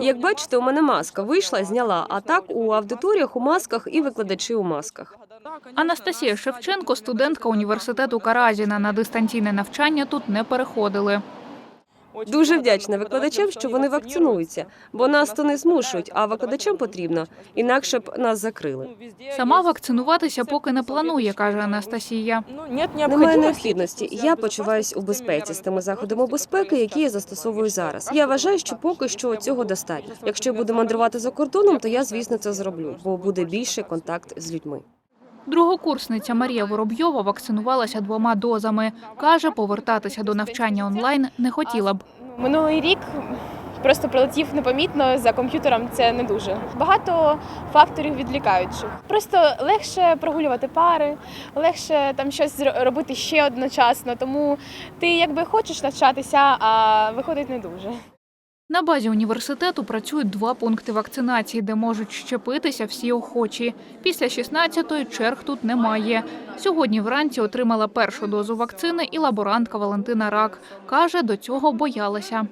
Як бачите, у мене маска вийшла, зняла. А так у аудиторіях у масках і викладачі у масках. Анастасія Шевченко, студентка університету Каразіна, на дистанційне навчання тут не переходили. Дуже вдячна викладачам, що вони вакцинуються, бо нас то не змушують, а викладачам потрібно, інакше б нас закрили. Сама вакцинуватися поки не планує, каже Анастасія. Немає необхідності. Я почуваюся у безпеці з тими заходами безпеки, які я застосовую зараз. Я вважаю, що поки що цього достатньо. Якщо я буду мандрувати за кордоном, то я звісно це зроблю, бо буде більший контакт з людьми. Другокурсниця Марія Воробйова вакцинувалася двома дозами. Каже, повертатися до навчання онлайн не хотіла б. Минулий рік просто пролетів непомітно за комп'ютером. Це не дуже багато факторів відлікаючих. Просто легше прогулювати пари, легше там щось робити ще одночасно. Тому ти якби хочеш навчатися, а виходить не дуже. На базі університету працюють два пункти вакцинації, де можуть щепитися всі охочі. Після 16-ї черг тут немає. Сьогодні вранці отримала першу дозу вакцини і лаборантка Валентина Рак. Каже, до цього боялася.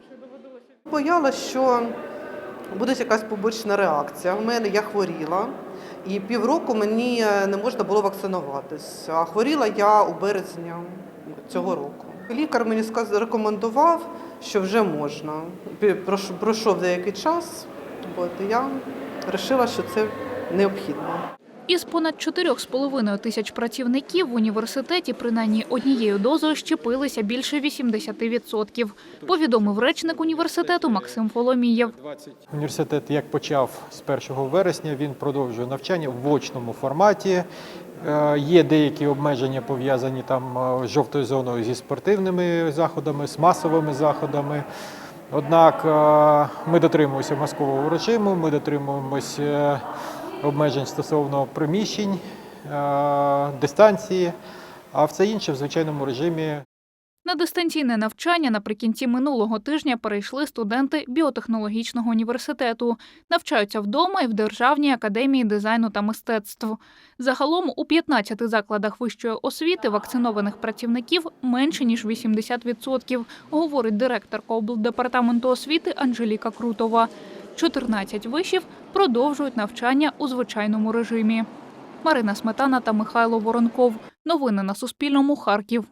Боялась, що буде якась побочна реакція. У мене я хворіла, і півроку мені не можна було вакцинуватись. А хворіла я у березні цього року. Лікар мені рекомендував, що вже можна. Пройшов деякий час, от, і я вирішила, що це необхідно. Із понад 4,5 тисяч працівників в університеті принаймні однією дозою щепилися більше 80%, повідомив речник університету Максим Фоломієв. Університет як почав з 1 вересня, він продовжує навчання в очному форматі. Е, Є деякі обмеження пов'язані там е, з жовтою зоною зі спортивними заходами, з масовими заходами. Однак е, ми дотримуємося маскового режиму, ми дотримуємося обмежень стосовно приміщень, дистанції, а все інше в звичайному режимі На дистанційне навчання наприкінці минулого тижня перейшли студенти біотехнологічного університету. Навчаються вдома і в Державній академії дизайну та мистецтв. Загалом у 15 закладах вищої освіти вакцинованих працівників менше ніж 80%, говорить директорка облдепартаменту освіти Анжеліка Крутова. 14 вишів продовжують навчання у звичайному режимі. Марина Сметана та Михайло Воронков. Новини на Суспільному. Харків.